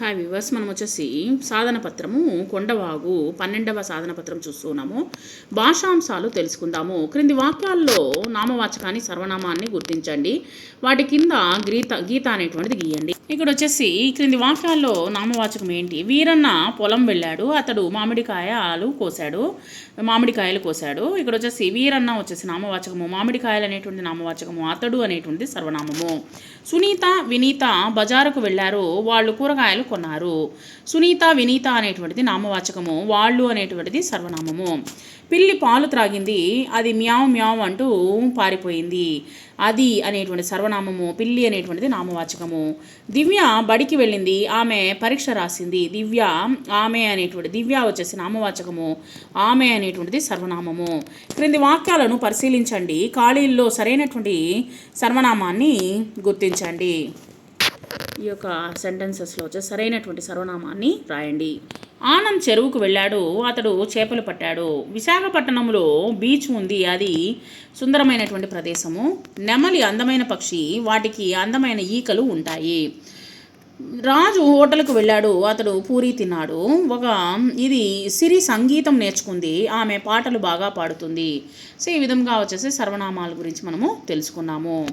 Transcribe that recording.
Hi viewers మనం వచ్చేసి సాధన పత్రము కొండవాగు పన్నెండవ సాధన పత్రం చూస్తున్నాము. భాషాంశాలు తెలుసుకుందాము. క్రింది వాక్యాల్లో నామవాచకాన్ని సర్వనామాన్ని గుర్తించండి. వాటి కింద గీత గీత అనేటువంటిది గీయండి. ఇక్కడ వచ్చేసి క్రింది వాక్యాల్లో నామవాచకం ఏంటి? వీరన్న పొలం వెళ్ళాడు. అతడు మామిడికాయలు కోసాడు మామిడికాయలు కోసాడు ఇక్కడ వచ్చేసి వీరన్న వచ్చేసి నామవాచకము మామిడికాయలు అనేటువంటి నామవాచకము అతడు అనేటువంటి సర్వనామము. సునీత వినీత బజారుకు వెళ్ళారు. వాళ్ళు కూరగాయలు కొన్నారు సునీత వినీత అనేటువంటిది నామవాచకము వాళ్ళు అనేటువంటిది సర్వనామము. పిల్లి పాలు త్రాగింది అది మ్యావ్ మ్యావ్ అంటూ పారిపోయింది. అది అనేటువంటి సర్వనామము పిల్లి అనేటువంటిది నామవాచకము. దివ్య బడికి వెళ్ళింది ఆమె పరీక్ష రాసింది. దివ్య ఆమె అనేటువంటి దివ్య వచ్చేసి నామవాచకము ఆమె అనేటువంటిది సర్వనామము. క్రింది వాక్యాలను పరిశీలించండి. ఖాళీల్లో సరైనటువంటి సర్వనామాన్ని గుర్తించండి. ఈ యొక్క సెంటెన్సెస్లో వచ్చే సరైనటువంటి సర్వనామాన్ని రాయండి. ఆనంద్ చెరువుకు వెళ్ళాడు అతడు చేపలు పట్టాడు. విశాఖపట్నంలో బీచ్ ఉంది అది సుందరమైనటువంటి ప్రదేశము. నెమలి అందమైన పక్షి వాటికి అందమైన ఈకలు ఉంటాయి. రాజు హోటల్కు వెళ్ళాడు అతడు పూరి తిన్నాడు. ఒక ఇది సిరి సంగీతం నేర్చుకుంది ఆమె పాటలు బాగా పాడుతుంది. సో ఈ విధంగా వచ్చేసి సర్వనామాల గురించి మనము తెలుసుకున్నాము.